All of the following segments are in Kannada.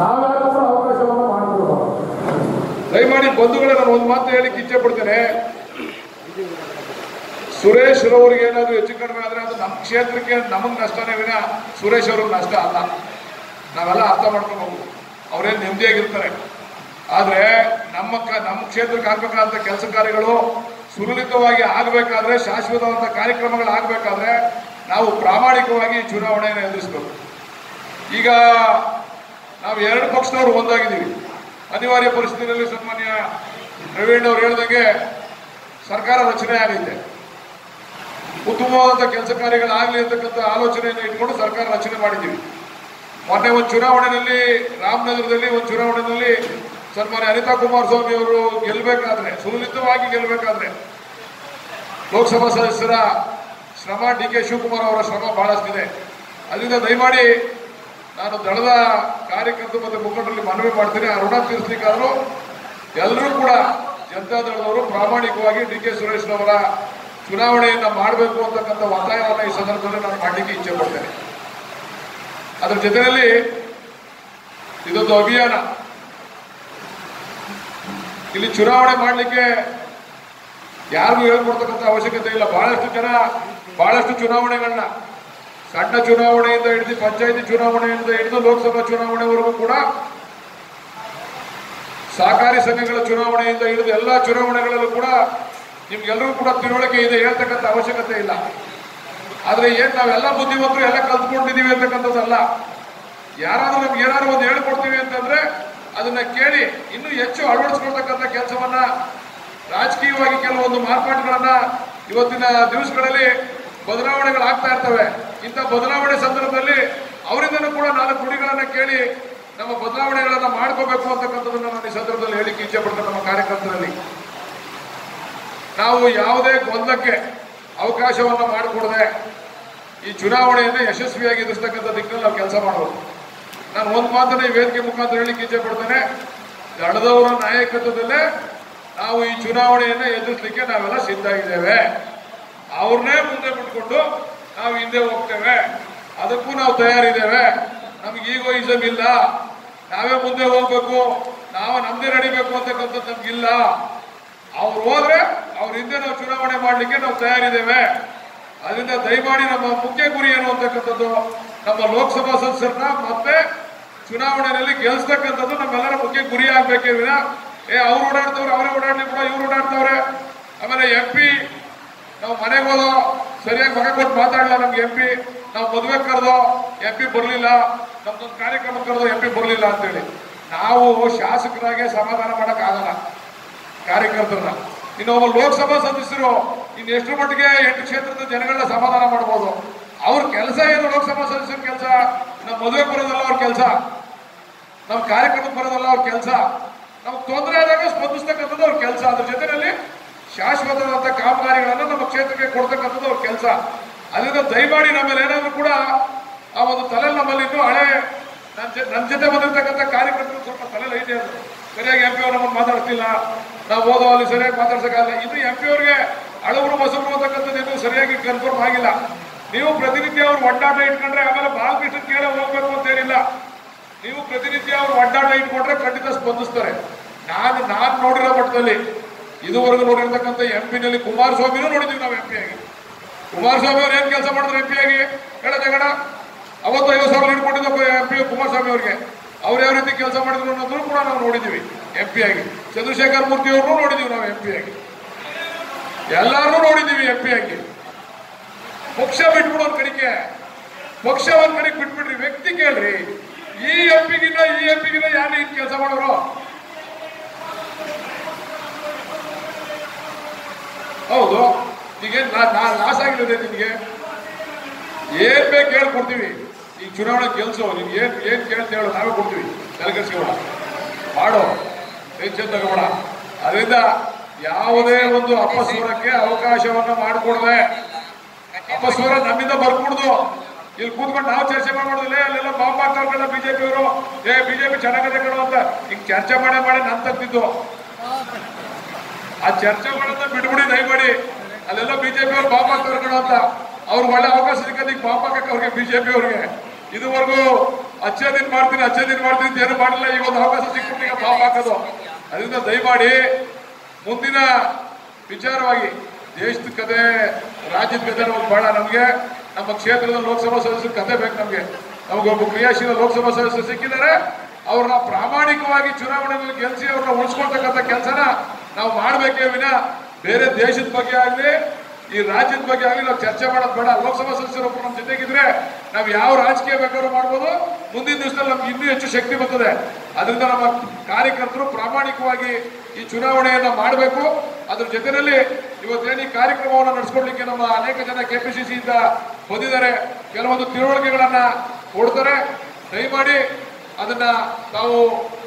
ನಾವ್ಯಾರು ಕೂಡ ಅವಕಾಶವನ್ನು ಮಾಡಿಕೊಡ್ಬಾರ್ದು ದಯಮಾಡಿ ಬಂಧುಗಳೇ, ನಾನು ಒಂದು ಮಾತು ಹೇಳಿ ಇಚ್ಛೆ ಪಡ್ತೇನೆ. ಸುರೇಶ್ ರವರಿಗೆ ಏನಾದರೂ ಹೆಚ್ಚು ಕಡಿಮೆ ಆದರೆ ಅದು ನಮ್ಮ ಕ್ಷೇತ್ರಕ್ಕೆ ನಮಗೆ ನಷ್ಟನೇ ವಿನ ಸುರೇಶ್ ಅವ್ರಿಗೆ ನಷ್ಟ ಅಲ್ಲ. ನಾವೆಲ್ಲ ಅರ್ಥ ಮಾಡ್ಕೊಬೋದು ಅವರೇನು ನೆಮ್ಮದಿಯಾಗಿರ್ತಾರೆ. ಆದರೆ ನಮ್ಮ ನಮ್ಮ ಕ್ಷೇತ್ರಕ್ಕೆ ಆಗ್ಬೇಕಾದಂತ ಕೆಲಸ ಕಾರ್ಯಗಳು ಸುಲಲಿತವಾಗಿ ಆಗಬೇಕಾದ್ರೆ ಶಾಶ್ವತವಾದ ಕಾರ್ಯಕ್ರಮಗಳು ಆಗಬೇಕಾದ್ರೆ ನಾವು ಪ್ರಾಮಾಣಿಕವಾಗಿ ಚುನಾವಣೆಯನ್ನು ಎದುರಿಸಬೇಕು. ಈಗ ನಾವು ಎರಡು ಪಕ್ಷದವರು ಒಂದಾಗಿದ್ದೀವಿ. ಅನಿವಾರ್ಯ ಪರಿಸ್ಥಿತಿಯಲ್ಲಿ ಸನ್ಮಾನ್ಯ ಪ್ರವೀಣ್ ಅವರು ಹೇಳಿದಂಗೆ ಸರ್ಕಾರ ರಚನೆ ಆಗೈತೆ ಉತ್ತಮವಾದಂಥ ಕೆಲಸ ಕಾರ್ಯಗಳಾಗಲಿ ಅಂತಕ್ಕಂಥ ಆಲೋಚನೆಯನ್ನು ಇಟ್ಕೊಂಡು ಸರ್ಕಾರ ರಚನೆ ಮಾಡಿದ್ದೀವಿ. ಮೊನ್ನೆ ಒಂದು ಚುನಾವಣೆಯಲ್ಲಿ, ರಾಮನಗರದಲ್ಲಿ ಒಂದು ಚುನಾವಣೆಯಲ್ಲಿ ಸನ್ಮಾನ್ಯ ಅನಿತಾ ಕುಮಾರಸ್ವಾಮಿ ಅವರು ಗೆಲ್ಲಬೇಕಾದ್ರೆ ಸುಲಲಿತವಾಗಿ ಗೆಲ್ಲಬೇಕಾದ್ರೆ ಲೋಕಸಭಾ ಸದಸ್ಯರ ಶ್ರಮ ಡಿ ಕೆ ಶಿವಕುಮಾರ್ ಅವರ ಶ್ರಮ ಬಹಳಷ್ಟಿದೆ. ಅಲ್ಲಿಂದ ದಯಮಾಡಿ ನಾನು ದಳದ ಕಾರ್ಯಕರ್ತರು ಮತ್ತು ಮುಖಂಡರಲ್ಲಿ ಮನವಿ ಮಾಡ್ತೇನೆ. ಆ ಋಣ ಎಲ್ಲರೂ ಕೂಡ ಜನತಾ ದಳದವರು ಪ್ರಾಮಾಣಿಕವಾಗಿ ಡಿ ಕೆ ಸುರೇಶ್ ಅವರ ಚುನಾವಣೆಯನ್ನು ಮಾಡಬೇಕು ಅಂತಕ್ಕಂಥ ಒತ್ತಾಯವನ್ನು ಈ ಸಂದರ್ಭದಲ್ಲಿ ನಾನು ಮಾಡಲಿಕ್ಕೆ ಇಚ್ಛೆ ಪಡ್ತೇನೆ. ಅದರ ಜೊತೆಯಲ್ಲಿ ಇದೊಂದು ಅಭಿಯಾನ. ಇಲ್ಲಿ ಚುನಾವಣೆ ಮಾಡಲಿಕ್ಕೆ ಯಾರಿಗೂ ಹೇಳ್ಕೊಡ್ತಕ್ಕಂಥ ಅವಶ್ಯಕತೆ ಇಲ್ಲ. ಬಹಳಷ್ಟು ಜನ, ಬಹಳಷ್ಟು ಚುನಾವಣೆಗಳನ್ನ ಸಣ್ಣ ಚುನಾವಣೆಯಿಂದ ಹಿಡಿದು ಪಂಚಾಯತಿ ಚುನಾವಣೆಯಿಂದ ಹಿಡಿದು ಲೋಕಸಭಾ ಚುನಾವಣೆವರೆಗೂ ಕೂಡ ಸಹಕಾರಿ ಸಂಘಗಳ ಚುನಾವಣೆಯಿಂದ ಹಿಡಿದು ಎಲ್ಲ ಚುನಾವಣೆಗಳಲ್ಲೂ ಕೂಡ ನಿಮ್ಗೆಲ್ಲರೂ ಕೂಡ ತಿಳುವಳಿಕೆ ಇದೆ ಹೇಳ್ತಕ್ಕಂಥ ಅವಶ್ಯಕತೆ ಇಲ್ಲ. ಆದರೆ ಏನ್ ನಾವೆಲ್ಲ ಬುದ್ಧಿವಂತರು ಎಲ್ಲ ಕಲ್ತ್ಕೊಂಡಿದ್ದೀವಿ ಅಂತಕ್ಕಂಥದ್ದಲ್ಲ ಯಾರಾದರೂ ನಮ್ಗೆ ಏನಾದ್ರು ಒಂದು ಹೇಳ್ಕೊಡ್ತೀವಿ ಅಂತಂದ್ರೆ ಅದನ್ನ ಕೇಳಿ ಇನ್ನೂ ಹೆಚ್ಚು ಅಳವಡಿಸ್ಕೊಳ್ತಕ್ಕಂಥ ಕೆಲಸವನ್ನ ರಾಜಕೀಯವಾಗಿ ಕೆಲವೊಂದು ಮಾರ್ಪಾಟುಗಳನ್ನ ಇವತ್ತಿನ ದಿವಸಗಳಲ್ಲಿ ಬದಲಾವಣೆಗಳು ಆಗ್ತಾ ಇರ್ತವೆ. ಇಂಥ ಬದಲಾವಣೆ ಸಂದರ್ಭದಲ್ಲಿ ಅವರಿಂದನೂ ಕೂಡ ನಾಲ್ಕು ಗುಡಿಗಳನ್ನು ಕೇಳಿ ನಮ್ಮ ಬದಲಾವಣೆಗಳನ್ನ ಮಾಡ್ಕೋಬೇಕು ಅಂತಕ್ಕಂಥದ್ದನ್ನ ನಾನು ಈ ಸಂದರ್ಭದಲ್ಲಿ ಹೇಳಿಕೆ ಇಚ್ಛೆ ಪಡ್ತೇನೆ ನಮ್ಮ ಕಾರ್ಯಕರ್ತರಲ್ಲಿ. ನಾವು ಯಾವುದೇ ಗೊಂದಕ್ಕೆ ಅವಕಾಶವನ್ನ ಮಾಡಿಕೊಡದೆ ಈ ಚುನಾವಣೆಯನ್ನು ಯಶಸ್ವಿಯಾಗಿ ಎದುರಿಸ್ತಕ್ಕಂಥ ದಿಕ್ಕಿನಲ್ಲಿ ನಾವು ಕೆಲಸ ಮಾಡಬಹುದು ನಾನು ಒಂದು ಮಾತನ್ನ ಈ ವೇದಿಕೆ ಮುಖಾಂತರ ಹೇಳಿಕ್ಕೆ ಇಚ್ಛೆ ಪಡ್ತೇನೆ. ದಳದವರ ನಾಯಕತ್ವದಲ್ಲೇ ನಾವು ಈ ಚುನಾವಣೆಯನ್ನು ಎದುರಿಸಲಿಕ್ಕೆ ನಾವೆಲ್ಲ ಸಿದ್ಧ ಇದ್ದೇವೆ. ಅವ್ರನ್ನೇ ಮುಂದೆ ಬಿಟ್ಕೊಂಡು ನಾವು ಹಿಂದೆ ಹೋಗ್ತೇವೆ. ಅದಕ್ಕೂ ನಾವು ತಯಾರಿದ್ದೇವೆ. ನಮ್ಗೆ ಈಗೋಯಿಸಮ್ ಇಲ್ಲ. ನಾವೇ ಮುಂದೆ ಹೋಗ್ಬೇಕು. ನಾವು ನಮ್ದೇ ನಡಿಬೇಕು ಅಂತಕ್ಕಂಥದ್ದು ನಮ್ಗಿಲ್ಲ ಅವ್ರು ಹೋದ್ರೆ ಅವ್ರ ಹಿಂದೆ ನಾವು ಚುನಾವಣೆ ಮಾಡಲಿಕ್ಕೆ ನಾವು ತಯಾರಿದ್ದೇವೆ. ಅದರಿಂದ ದಯಮಾಡಿ ನಮ್ಮ ಮುಖ್ಯ ಗುರಿ ಏನು ಅಂತಕ್ಕಂಥದ್ದು, ನಮ್ಮ ಲೋಕಸಭಾ ಸದಸ್ಯರನ್ನ ಮತ್ತೆ ಚುನಾವಣೆಯಲ್ಲಿ ಗೆಲ್ಸ್ತಕ್ಕಂಥದ್ದು ನಮ್ಮೆಲ್ಲರ ಮುಖ್ಯ ಗುರಿ ಆಗ್ಬೇಕೇ ಏ, ಅವ್ರು ಓಡಾಡ್ತವ್ರೆ, ಅವರೇ ಓಡಾಡ್ಲಿ ಕೂಡ ಇವ್ರು ಓಡಾಡ್ತವ್ರೆ. ಆಮೇಲೆ ಎಂ ಪಿ ನಾವು ಮನೆಗೆ ಹೋದೋ, ಸರಿಯಾಗಿ ಮಗ ಕೊಟ್ಟು ಮಾತಾಡಲ್ಲ ನಮ್ಗೆ ಎಂ ಪಿ ನಾವು ಮದುವೆ ಕರೆದೋ ಎಂ ಪಿ ಬರಲಿಲ್ಲ. ನಮ್ದೊಂದು ಕಾರ್ಯಕ್ರಮ ಕರೆದೋ ಎಂ ಪಿ ಬರಲಿಲ್ಲ ಅಂತೇಳಿ. ನಾವು ಶಾಸಕರಾಗೆ ಸಮಾಧಾನ ಮಾಡೋಕ್ಕಾಗಲ್ಲ ಕಾರ್ಯಕರ್ತರನ್ನ. ಇನ್ನು ಒಬ್ಬ ಲೋಕಸಭಾ ಸದಸ್ಯರು ಇನ್ನು ಎಷ್ಟು ಮಟ್ಟಿಗೆ ಎಂಟು ಕ್ಷೇತ್ರದ ಜನಗಳನ್ನ ಸಮಾಧಾನ ಮಾಡ್ಬೋದು? ಅವ್ರ ಕೆಲಸ ಏನು ಲೋಕಸಭಾ ಸದಸ್ಯರ ಕೆಲಸ? ನಮ್ಮ ಮದುವೆ ಬರೋದಲ್ಲ ಅವ್ರ ಕೆಲಸ? ನಮ್ಮ ಕಾರ್ಯಕ್ರಮಕ್ಕೆ ಬರೋದಲ್ಲ ಅವ್ರ ಕೆಲಸ? ನಮ್ಗೆ ತೊಂದರೆ ಆದಾಗ ಸ್ಪಂದಿಸ್ತಕ್ಕಂಥದ್ದು ಅವ್ರ ಕೆಲಸ. ಅದ್ರ ಜೊತೆಯಲ್ಲಿ ಶಾಶ್ವತವಾದ ಕಾಮಗಾರಿಗಳನ್ನು ನಮ್ಮ ಕ್ಷೇತ್ರಕ್ಕೆ ಕೊಡ್ತಕ್ಕಂಥದ್ದು ಅವ್ರ ಕೆಲಸ. ಅದರಿಂದ ದಯಮಾಡಿ ನಮ್ಮಲ್ಲಿ ಏನಾದರೂ ಕೂಡ ಆ ಒಂದು ತಲೆ ನಮ್ಮಲ್ಲಿದ್ದು ಹಳೆ ನನ್ನ ಜೊತೆ ಬಂದಿರ್ತಕ್ಕಂಥ ಕಾರ್ಯಕರ್ತರು ಸ್ವಲ್ಪ ತಲೆಯಲ್ಲಿ ಐತೆ ಅದು. ಸರಿಯಾಗಿ ಎಂ ಪಿ ಅವ್ರು ನಮ್ಮನ್ನು ಮಾತಾಡ್ತಿಲ್ಲ. ನಾವು ಓದೋ ಅಲ್ಲಿ ಸರಿಯಾಗಿ ಮಾತಾಡ್ಸೋಕ್ಕಾಗಲ್ಲ ಇದು ಎಂ ಪಿ ಅವ್ರಿಗೆ ಹಳಬರು ಮೊಸರು ಅಂತಕ್ಕಂಥದ್ದು ಇನ್ನೂ ಸರಿಯಾಗಿ ಕನ್ಫರ್ಮ್ ಆಗಿಲ್ಲ. ನೀವು ಪ್ರತಿನಿತ್ಯ ಅವ್ರು ಒಡ್ಡಾಟ ಇಟ್ಕೊಂಡ್ರೆ ಆಮೇಲೆ ಬಾಲಕೃಷ್ಣ ಕೇಳ ಹೋಗ್ಬೇಕು ಅಂತೇನಿಲ್ಲ ನೀವು ಪ್ರತಿನಿತ್ಯ ಅವ್ರು ಒಡ್ಡಾಟ ಇಟ್ಕೊಂಡ್ರೆ ಖಂಡಿತ ಸ್ಪಂದಿಸ್ತಾರೆ. ನಾನು ನಾನು ನೋಡಿರೋ ಮಟ್ಟದಲ್ಲಿ ಇದುವರೆಗೂ ನೋಡಿರ್ತಕ್ಕಂಥ ಎಂ ಪಿನಲ್ಲಿ ಕುಮಾರಸ್ವಾಮಿನೂ ನೋಡಿದ್ವಿ ನಾವು ಎಂ ಪಿ ಆಗಿ. ಕುಮಾರಸ್ವಾಮಿ ಅವ್ರು ಏನ್ ಕೆಲಸ ಮಾಡಿದ್ರು ಎಂ ಪಿ ಆಗಿ? ಹೇಳ ಜಗಡ ಅವತ್ತು ಐವತ್ತು ಸಾವಿರ ಹಿಡ್ಕೊಂಡಿದ್ದ ಎಂ ಪಿ ಕುಮಾರಸ್ವಾಮಿ ಅವ್ರಿಗೆ. ಅವ್ರು ಯಾವ ರೀತಿ ಕೆಲಸ ಮಾಡಿದ್ರು ಅನ್ನೋದನ್ನು ಕೂಡ ನಾವು ನೋಡಿದ್ದೀವಿ ಎಂ ಪಿ ಆಗಿ. ಚಂದ್ರಶೇಖರ್ ಮೂರ್ತಿ ಅವ್ರನ್ನೂ ನೋಡಿದ್ದೀವಿ ನಾವು ಎಂ ಪಿ ಆಗಿ. ಎಲ್ಲಾರನ್ನೂ ನೋಡಿದ್ದೀವಿ ಎಂ ಪಿ ಆಗಿ. ಪಕ್ಷ ಬಿಟ್ಬಿಡು ಒಂದ್ ಕಡೆಗೆ ಪಕ್ಷ ಒಂದ್ ಕಡೆಗೆ ಬಿಟ್ಬಿಡ್ರಿ. ವ್ಯಕ್ತಿ ಕೇಳ್ರಿ. ಈ ಎಂ ಈ ಎಂ ಪಿಗಿನ್ನ ಯಾರು ಕೆಲಸ ಮಾಡೋರು? ಹೌದು. ಈಗ ನಾ ಲಾಸ್ ಆಗಿರೋದೆ ನಿನಗೆ ಏನ್ ಬೇಕು ಹೇಳ್ಕೊಡ್ತೀವಿ ಈ ಚುನಾವಣೆ ಗೆಲ್ಸೋ. ನೀವು ಏನ್ ಏನ್ ಕೇಳ್ತಾ ಹೇಳೋ. ನಾವೇ ಕೊಡ್ತೀವಿ. ತಲೆಕೆಡಿಸ್ಕೋಬೇಡ ಮಾಡೋ. ಟೆನ್ಷನ್ ತಗೋಬೇಡ. ಅದರಿಂದ ಯಾವುದೇ ಒಂದು ಅಪಸ್ವರಕ್ಕೆ ಅವಕಾಶವನ್ನು ಮಾಡಿಕೊಡದೆ. ಅಪಸ್ವರ ನಮ್ಮಿಂದ ಬರ್ಕೊಡ್ದು. ಇಲ್ಲಿ ಕೂತ್ಕೊಂಡು ನಾವು ಚರ್ಚೆ ಮಾಡೋದಿಲ್ಲ ಅಲ್ಲೆಲ್ಲ ಬಾಂಬ್ ಹಾಕ್ತಾರಲ್ಲ ಬಿಜೆಪಿ ಅವರು ಏ, ಬಿಜೆಪಿ ಚೆನ್ನಾಗದೆ ಕಣೋ ಅಂತ. ಈಗ ಚರ್ಚೆ ಮಾಡೇ ಮಾಡಿ ನನ್ ತಗ್ತಿದ್ದು ಆ ಚರ್ಚೆಗಳನ್ನ ಬಿಡ್ಬಿಡಿ, ದಯಮಾಡಿ. ಅಲ್ಲೆಲ್ಲ ಬಿಜೆಪಿ ಅವ್ರು ಪಾಪ ಹಾಕ್ತಾರೆ ಕಣೋ ಅಂತ. ಅವ್ರಿಗೆ ಒಳ್ಳೆ ಅವಕಾಶ ಪಾಪ ಕಕ್ಕ ಅವ್ರಿಗೆ ಬಿಜೆಪಿ ಅವ್ರಿಗೆ. ಇದುವರೆಗೂ ಅಚ್ಚೇ ದಿನ ಮಾಡ್ತೀನಿ ಅಚ್ಚೇ ದಿನ ಮಾಡ್ತೀನಿ ಏನು ಮಾಡಿಲ್ಲ ಈಗ ಒಂದು ಅವಕಾಶ ಸಿಕ್ಕಿ ಬಾಂಬ್ ಹಾಕೋದು. ಅದರಿಂದ ದಯಮಾಡಿ ಮುಂದಿನ ವಿಚಾರವಾಗಿ ದೇಶದ ಕತೆ, ರಾಜ್ಯದ ಕತೆ ನಮಗೆ ಬಹಳ ನಮಗೆ. ನಮ್ಮ ಕ್ಷೇತ್ರದ ಲೋಕಸಭಾ ಸದಸ್ಯರ ಕತೆ ಬೇಕು ನಮಗೆ. ನಮಗೊಬ್ಬ ಕ್ರಿಯಾಶೀಲ ಲೋಕಸಭಾ ಸದಸ್ಯರು ಸಿಕ್ಕಿದ್ದಾರೆ. ಅವ್ರನ್ನ ಪ್ರಾಮಾಣಿಕವಾಗಿ ಚುನಾವಣೆಯಲ್ಲಿ ಗೆಲ್ಸಿ ಅವ್ರನ್ನ ಉಳಿಸ್ಕೊಳ್ತಕ್ಕಂಥ ಕೆಲಸನ ನಾವು ಮಾಡಬೇಕೇ ವಿನ ಬೇರೆ ದೇಶದ ಬಗ್ಗೆ ಆಗಲಿ, ಈ ರಾಜ್ಯದ ಬಗ್ಗೆ ಆಗಲಿ ನಾವು ಚರ್ಚೆ ಮಾಡೋದು ಬೇಡ. ಲೋಕಸಭಾ ಸದಸ್ಯರು ನಮ್ಮ ಜೊತೆಗಿದ್ರೆ ನಾವು ಯಾವ ರಾಜಕೀಯ ಬೇಕಾದ್ರು ಮಾಡ್ಬೋದು. ಮುಂದಿನ ದಿವಸದಲ್ಲಿ ನಮ್ಗೆ ಇನ್ನೂ ಹೆಚ್ಚು ಶಕ್ತಿ ಬರ್ತದೆ. ಅದರಿಂದ ನಮ್ಮ ಕಾರ್ಯಕರ್ತರು ಪ್ರಾಮಾಣಿಕವಾಗಿ ಈ ಚುನಾವಣೆಯನ್ನ ಮಾಡಬೇಕು. ಅದ್ರ ಜೊತೆಯಲ್ಲಿ ಇವತ್ತೇನು ಈ ಕಾರ್ಯಕ್ರಮವನ್ನು ನಡೆಸ್ಕೊಡ್ಲಿಕ್ಕೆ ನಮ್ಮ ಅನೇಕ ಜನ ಕೆ ಪಿ ಸಿ ಇಂದ ಬಂದಿದ್ದಾರೆ. ಕೆಲವೊಂದು ತಿಳುವಳಿಕೆಗಳನ್ನ ಕೊಡ್ತಾರೆ. ದಯಮಾಡಿ ಅದನ್ನ ತಾವು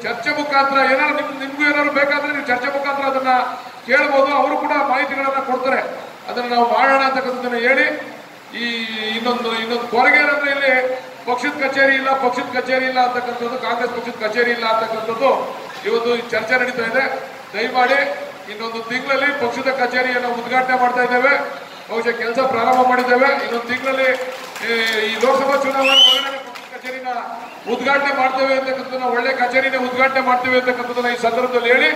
ಚರ್ಚೆ ಮುಖಾಂತರ ಏನಾದ್ರು ನಿಮ್ ನಿಮ್ಗೂ ಏನಾದ್ರು ಬೇಕಾದ್ರೆ ನೀವು ಚರ್ಚೆ ಮುಖಾಂತರ ಅದನ್ನ ಕೇಳ್ಬೋದು. ಅವರು ಕೂಡ ಮಾಹಿತಿಗಳನ್ನ ಕೊಡ್ತಾರೆ. ಅದನ್ನ ನಾವು ಮಾಡೋಣ ಅಂತಕ್ಕಂಥದ್ದನ್ನ ಹೇಳಿ, ಈ ಇನ್ನೊಂದು ಇನ್ನೊಂದು ಕೊರಗೆ ಏನಂದ್ರೆ ಇಲ್ಲಿ ಪಕ್ಷದ ಕಚೇರಿ ಇಲ್ಲ, ಪಕ್ಷದ ಕಚೇರಿ ಇಲ್ಲ ಅಂತಕ್ಕಂಥದ್ದು, ಕಾಂಗ್ರೆಸ್ ಪಕ್ಷದ ಕಚೇರಿ ಇಲ್ಲ ಅಂತಕ್ಕಂಥದ್ದು ಇವತ್ತು ಈ ಚರ್ಚೆ ನಡೀತಾ ಇದೆ. ದಯಮಾಡಿ ಇನ್ನೊಂದು ತಿಂಗಳಲ್ಲಿ ಪಕ್ಷದ ಕಚೇರಿಯನ್ನು ಉದ್ಘಾಟನೆ ಮಾಡ್ತಾ ಇದ್ದೇವೆ. ಬಹುಶಃ ಕೆಲಸ ಪ್ರಾರಂಭ ಮಾಡಿದ್ದೇವೆ. ಇನ್ನೊಂದು ತಿಂಗಳಲ್ಲಿ ಈ ಲೋಕಸಭಾ ಚುನಾವಣೆ ಉದ್ಘಾಟನೆ ಮಾಡ್ತೇವೆ ಅಂತಕ್ಕಂಥದ್ದನ್ನ, ಒಳ್ಳೆ ಕಚೇರಿನೇ ಉದ್ಘಾಟನೆ ಮಾಡ್ತೇವೆ ಅಂತಕ್ಕಂಥದ್ದನ್ನ ಈ ಸಂದರ್ಭದಲ್ಲಿ ಹೇಳಿ,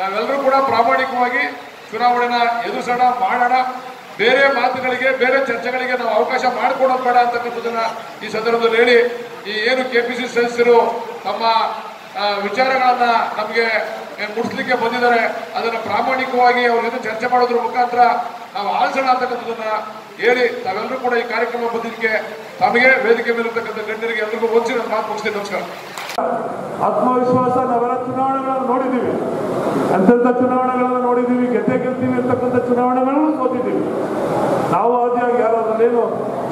ನಾವೆಲ್ಲರೂ ಕೂಡ ಪ್ರಾಮಾಣಿಕವಾಗಿ ಚುನಾವಣೆನ ಎದುರಿಸೋಣ, ಮಾಡೋಣ. ಬೇರೆ ಮಾತುಗಳಿಗೆ, ಬೇರೆ ಚರ್ಚೆಗಳಿಗೆ ನಾವು ಅವಕಾಶ ಮಾಡಿಕೊಡೋದು ಬೇಡ ಅಂತಕ್ಕಂಥದ್ದನ್ನ ಈ ಸಂದರ್ಭದಲ್ಲಿ ಹೇಳಿ, ಈ ಏನು ಸಿ ಸದಸ್ಯರು ತಮ್ಮ ವಿಚಾರಗಳನ್ನ ನಮಗೆ ಮುಟ್ಸ್ಲಿಕ್ಕೆ ಬಂದಿದ್ದಾರೆ, ಅದನ್ನು ಪ್ರಾಮಾಣಿಕವಾಗಿ ಅವ್ರ ಜೊತೆ ಚರ್ಚೆ ಮಾಡೋದ್ರ ಮುಖಾಂತರ ನಾವು ಆಲಿಸೋಣ ಅಂತಕ್ಕಂಥದ್ದನ್ನ ಹೇಳಿ, ತಾವೆಲ್ಲರೂ ಕೂಡ ಈ ಕಾರ್ಯಕ್ರಮ ಬಂದಿದ್ದಕ್ಕೆ ತಮಗೆ ವೇದಿಕೆ ಮೇಲಿರ್ತಕ್ಕಂಥ ಗಣ್ಯರಿಗೆ ಎಲ್ರಿಗೂ ಹೊಂದಿಸಿ ನಾನು ಮಾತು ಮುಗಿಸ್ತೀನಿ, ನಮಸ್ಕಾರ. ಆತ್ಮವಿಶ್ವಾಸ ನವರ ಚುನಾವಣೆಗಳನ್ನು ನೋಡಿದ್ದೀವಿ. ಎಂತೆಂಥ ಚುನಾವಣೆಗಳನ್ನು ನೋಡಿದ್ದೀವಿ, ಗೆದ್ದೆ ಗೆಲ್ತೀವಿ ಅಂತಕ್ಕಂಥ ಚುನಾವಣೆಗಳನ್ನು ಸೋತಿದ್ದೀವಿ. ನಾವು ಆದಿಯಾಗಿ ಯಾರಾದ್ರೇನು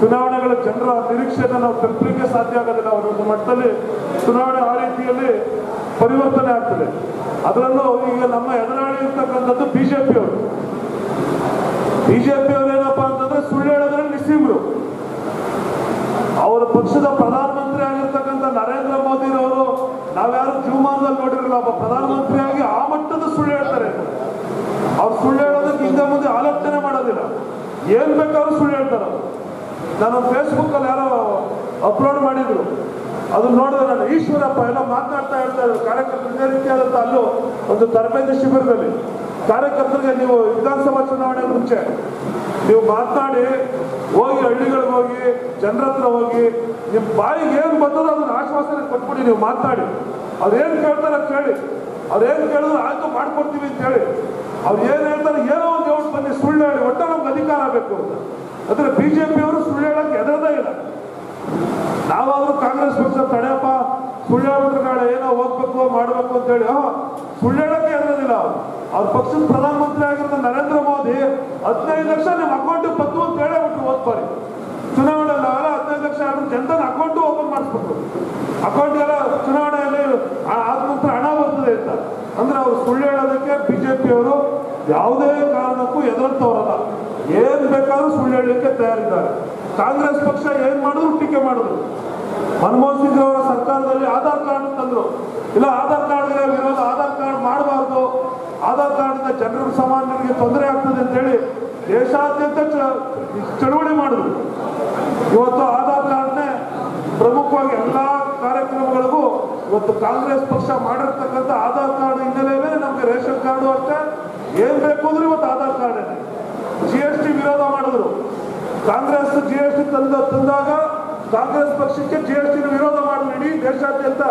ಚುನಾವಣೆಗಳ ಜನರ ನಿರೀಕ್ಷೆಯನ್ನು ನಾವು ತಲುಪಲಿಕ್ಕೆ ಸಾಧ್ಯ ಆಗೋದಿಲ್ಲ ಅವರೊಂದು ಮಟ್ಟದಲ್ಲಿ ಚುನಾವಣೆ ಆ ರೀತಿಯಲ್ಲಿ ಪರಿವರ್ತನೆ ಆಗ್ತದೆ. ಅದರಲ್ಲೂ ಈಗ ನಮ್ಮ ಎದುರಾಳಿ ಇರ್ತಕ್ಕಂಥದ್ದು ಬಿಜೆಪಿಯವರು ಬಿಜೆಪಿಯವರೇ ಸುಳ್ಳು ಹೇಳೋದ್ರಲ್ಲಿ ನಿಸ್ಸೀಮರು ಅವರ ಪಕ್ಷದ ಪ್ರಧಾನಮಂತ್ರಿ ಆಗಿರ್ತಕ್ಕಂಥ ನರೇಂದ್ರ ಮೋದಿರವರು ನಾವ್ಯಾರು ಜೀವಮಾನದಲ್ಲಿ ನೋಡಿರಲ್ಲ, ಒಬ್ಬ ಪ್ರಧಾನಮಂತ್ರಿಯಾಗಿ ಆ ಮಟ್ಟದ ಸುಳ್ಳು ಹೇಳ್ತಾರೆ. ಅವ್ರು ಸುಳ್ಳು ಹೇಳೋದಕ್ಕೆ ಹಿಂದೆ ಮುಂದೆ ಆಲೋಚನೆ ಮಾಡೋದಿಲ್ಲ. ಏನ್ ಬೇಕಾದ್ರೂ ಸುಳ್ಳು ಹೇಳ್ತಾರೆ ನಾನು ಫೇಸ್ಬುಕ್ ಅಲ್ಲಿ ಯಾರೋ ಅಪ್ಲೋಡ್ ಮಾಡಿದ್ರು. ಅದನ್ನ ನೋಡಿದ್ರೆ ನಾನು, ಈಶ್ವರಪ್ಪ ಎಲ್ಲ ಮಾತನಾಡ್ತಾ ಹೇಳ್ತಾ ಕಾರ್ಯಕ್ರಮ ಇದೇ ರೀತಿಯಾದಂತ ಅಲ್ಲೂ? ಒಂದು ತರಬೇತಿ ಶಿಬಿರದಲ್ಲಿ. ಕಾರ್ಯಕರ್ತರಿಗೆ ನೀವು ವಿಧಾನಸಭಾ ಚುನಾವಣೆ ಮುಂಚೆ ನೀವು ಮಾತನಾಡಿ ಹೋಗಿ ಹಳ್ಳಿಗಳಿಗೆ ಹೋಗಿ, ಜನರ ಹತ್ರ ಹೋಗಿ ನಿಮ್ಮ ಬಾಯಿಗೆ ಏನು ಬಂದದೋ ಅದನ್ನ ಆಶ್ವಾಸನೆ ಕೊಟ್ಬಿಡಿ, ನೀವು ಮಾತನಾಡಿ. ಅವ್ರು ಏನು ಕೇಳ್ತಾರೆ ಕೇಳಿ. ಅವ್ರು ಏನು ಕೇಳಿದ್ರು ಆಯ್ತು ಮಾಡ್ಕೊಡ್ತೀವಿ ಅಂತ ಹೇಳಿ. ಅವ್ರು ಏನು ಹೇಳ್ತಾರೆ ಏನೋ ಒಂದು ಹೇಳ್ಬಿಟ್ಟು ಬನ್ನಿ, ಸುಳ್ಳು ಹೇಳಿ. ಒಟ್ಟ ನಮ್ಗೆ ಅಧಿಕಾರ ಬೇಕು ಅಂತ. ಅಂದ್ರೆ ಬಿಜೆಪಿಯವರು ಸುಳ್ಳು ಹೇಳೋಕ್ಕೆ ಎದರದೇ ಇಲ್ಲ. ನಾವಾದ್ರೂ ಕಾಂಗ್ರೆಸ್ ಪಕ್ಷ ತಡೆಯಪ್ಪ ಸುಳ್ಳು ಹೇಳ್ಬಿಟ್ರೆ ನಾಳೆ ಏನೋ ಹೋಗ್ಬೇಕು ಮಾಡಬೇಕು ಅಂತ ಹೇಳಿ. ಆ, ಸುಳ್ಳು ಹೇಳಕ್ಕೆ ಇರೋದಿಲ್ಲ. ಅವ್ರು ಪಕ್ಷದ ಪ್ರಧಾನಮಂತ್ರಿ ಆಗಿರೋ ನರೇಂದ್ರ ಮೋದಿ ಹದಿನೈದು ಲಕ್ಷ ನಿಮ್ಮ ಅಕೌಂಟ್ ಬಂತು ಅಂತ ಹೇಳಿ ಬಿಟ್ಟು ಓದ್ಬಾರಿ ಚುನಾವಣೆ ನಾವೆಲ್ಲ ಹದಿನೈದು ಲಕ್ಷ ಆದ್ರೆ ಜನತನ ಅಕೌಂಟು ಓಪನ್ ಮಾಡಿಸ್ಬೇಕು. ಅಕೌಂಟ್ಗೆಲ್ಲ ಚುನಾವಣೆಯಲ್ಲಿ ಆ- ಆದ ನಂತರ ಹಣ ಬರ್ತದೆ ಅಂತ. ಅಂದ್ರೆ ಅವ್ರು ಸುಳ್ಳು ಹೇಳೋದಕ್ಕೆ ಬಿಜೆಪಿಯವರು ಯಾವುದೇ ಕಾರಣಕ್ಕೂ ಎದುರಂತವರಲ್ಲ ಏನ್ ಬೇಕಾದ್ರೂ ಸುಳ್ಳು ಹೇಳಲಿಕ್ಕೆ ತಯಾರಿದ್ದಾರೆ. ಕಾಂಗ್ರೆಸ್ ಪಕ್ಷ ಏನ್ ಮಾಡಿದ್ರು ಟೀಕೆ ಮಾಡಿದ್ರು. ಮನಮೋಹನ್ ಸಿಂಗ್ ಅವರ ಸರ್ಕಾರದಲ್ಲಿ ಆಧಾರ್ ಕಾರ್ಡ್ ತಂದ್ರು. ಇಲ್ಲ, ಆಧಾರ್ ಕಾರ್ಡ್ ವಿರೋಧ ಆಧಾರ್ ಕಾರ್ಡ್ ಮಾಡಬಾರ್ದು. ಆಧಾರ್ ಕಾರ್ಡ್ ಕಾರ್ಡ್ನ ಜನರ ಸಾಮಾನ್ಯರಿಗೆ ತೊಂದರೆ ಆಗ್ತದೆ ಅಂತ ಹೇಳಿ ದೇಶಾದ್ಯಂತ ಚಳವಳಿ ಮಾಡಿದ್ರು. ಇವತ್ತು ಆಧಾರ್ ಕಾರ್ಡ್ನೇ ಪ್ರಮುಖವಾಗಿ ಎಲ್ಲಾ ಕಾರ್ಯಕ್ರಮಗಳಿಗೂ ಇವತ್ತು ಕಾಂಗ್ರೆಸ್ ಪಕ್ಷ ಮಾಡಿರ್ತಕ್ಕಂಥ ಆಧಾರ್ ಕಾರ್ಡ್ ಹಿನ್ನೆಲೆಯಲ್ಲಿ ನಮ್ಗೆ ರೇಷನ್ ಕಾರ್ಡ್ ಅಷ್ಟೇ. ಏನ್ ಬೇಕು ಅಂದ್ರೆ ಇವತ್ತು Aadhaar card. G S T ವಿರೋಧ ಮಾಡಿದ್ರು. ಕಾಂಗ್ರೆಸ್ ಜಿ ಎಸ್ ಟಿ ತಂದ, ತಂದಾಗ ಕಾಂಗ್ರೆಸ್ ಪಕ್ಷಕ್ಕೆ ಜಿ ಎಸ್ ಟಿನ ವಿರೋಧ ಮಾಡಲು ಇಡೀ ದೇಶಾದ್ಯಂತ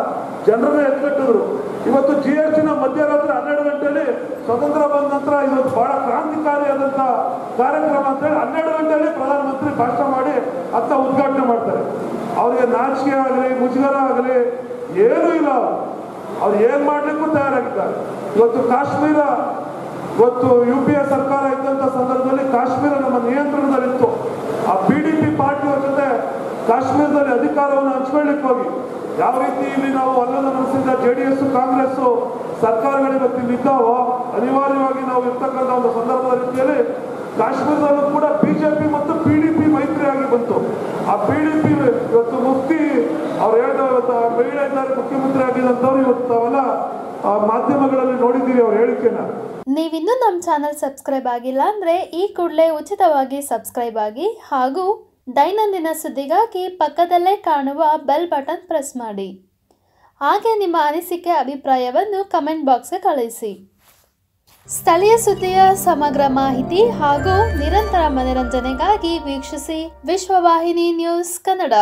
ಜನರನ್ನ ಎತ್ಕಟ್ಟಿದ್ರು ಇವತ್ತು ಜಿ ಎಸ್ ಟಿನ ಮಧ್ಯರಾತ್ರಿ ಹನ್ನೆರಡು ಗಂಟೆಯಲ್ಲಿ ಸ್ವತಂತ್ರ ಬಂದ ನಂತರ ಇವತ್ತು ಬಹಳ ಕ್ರಾಂತಿಕಾರಿಯಾದಂಥ ಕಾರ್ಯಕ್ರಮ ಅಂತೇಳಿ ಹನ್ನೆರಡು ಗಂಟೆಯಲ್ಲಿ ಪ್ರಧಾನಮಂತ್ರಿ ಭಾಷಣ ಮಾಡಿ ಅತ್ತ ಉದ್ಘಾಟನೆ ಮಾಡ್ತಾರೆ. ಅವರಿಗೆ ನಾಚಿಕೆ ಆಗಲಿ, ಮುಜುಗರ ಆಗಲಿ ಏನೂ ಇಲ್ಲ. ಅವ್ರು. ಏನು ಏನ್ ಮಾಡ್ಲಿಕ್ಕೂ ತಯಾರಾಗಿದ್ದಾರೆ. ಇವತ್ತು ಕಾಶ್ಮೀರ, ಇವತ್ತು ಯು ಪಿ ಎ ಸರ್ಕಾರ ಇದ್ದಂತ ಸಂದರ್ಭದಲ್ಲಿ ಕಾಶ್ಮೀರ ನಮ್ಮ ನಿಯಂತ್ರಣದಲ್ಲಿತ್ತು. ಆ ಪಿ ಡಿ ಪಿ ಪಾರ್ಟಿಯವ್ರ ಜೊತೆ ಕಾಶ್ಮೀರದಲ್ಲಿ ಅಧಿಕಾರವನ್ನು ಹಂಚ್ಕೊಳ್ಳಿಕ್ಕೆ ಹೋಗಿ. ಯಾವ ರೀತಿ ಇಲ್ಲಿ ನಾವು ಅಲ್ಲದ ಮನಸ್ಸಿಂದ ಜೆ ಡಿ ಎಸ್ ಕಾಂಗ್ರೆಸ್ ಸರ್ಕಾರಗಳು ಇವತ್ತು ಇದ್ದಾವೋ ಅನಿವಾರ್ಯವಾಗಿ ನಾವು ಇರ್ತಕ್ಕಂಥ ಒಂದು ಸಂದರ್ಭದ ರೀತಿಯಲ್ಲಿ ಕಾಶ್ಮೀರದಲ್ಲೂ ಕೂಡ ಬಿಜೆಪಿ ಮತ್ತು ಪಿ ಡಿ ಪಿ ಮೈತ್ರಿಯಾಗಿ ಬಂತು. ಆ ಪಿ ಡಿ ಪಿ ಇವತ್ತು ಮುಕ್ತಿ, ಅವ್ರು ಹೇಳಿದ ಇವತ್ತು ಮಹಿಳೆ ಇದ್ದಾರೆ, ಮುಖ್ಯಮಂತ್ರಿ ಆಗಿದ್ದಂಥವ್ರು ಇವತ್ತು ತಾವೆಲ್ಲ ಮಾಧ್ಯಮಗಳಲ್ಲಿ ನೋಡಿದ್ದೀವಿ ಅವ್ರ ಹೇಳಿಕೆನ. ನೀವಿನ್ನೂ ನಮ್ಮ ಚಾನಲ್ ಸಬ್ಸ್ಕ್ರೈಬ್ ಆಗಿಲ್ಲ ಅಂದರೆ ಈ ಕೂಡಲೇ ಉಚಿತವಾಗಿ ಸಬ್ಸ್ಕ್ರೈಬ್ ಆಗಿ ಹಾಗೂ ದೈನಂದಿನ ಸುದ್ದಿಗಾಗಿ ಪಕ್ಕದಲ್ಲೇ ಕಾಣುವ ಬೆಲ್ ಬಟನ್ ಪ್ರೆಸ್ ಮಾಡಿ. ಹಾಗೆ ನಿಮ್ಮ ಅನಿಸಿಕೆ, ಅಭಿಪ್ರಾಯವನ್ನು ಕಮೆಂಟ್ ಬಾಕ್ಸ್ಗೆ ಕಳಿಸಿ. ಸ್ಥಳೀಯ ಸುದ್ದಿಯ ಸಮಗ್ರ ಮಾಹಿತಿ ಹಾಗೂ ನಿರಂತರ ಮನರಂಜನೆಗಾಗಿ ವೀಕ್ಷಿಸಿ ವಿಶ್ವವಾಹಿನಿ ನ್ಯೂಸ್ ಕನ್ನಡ.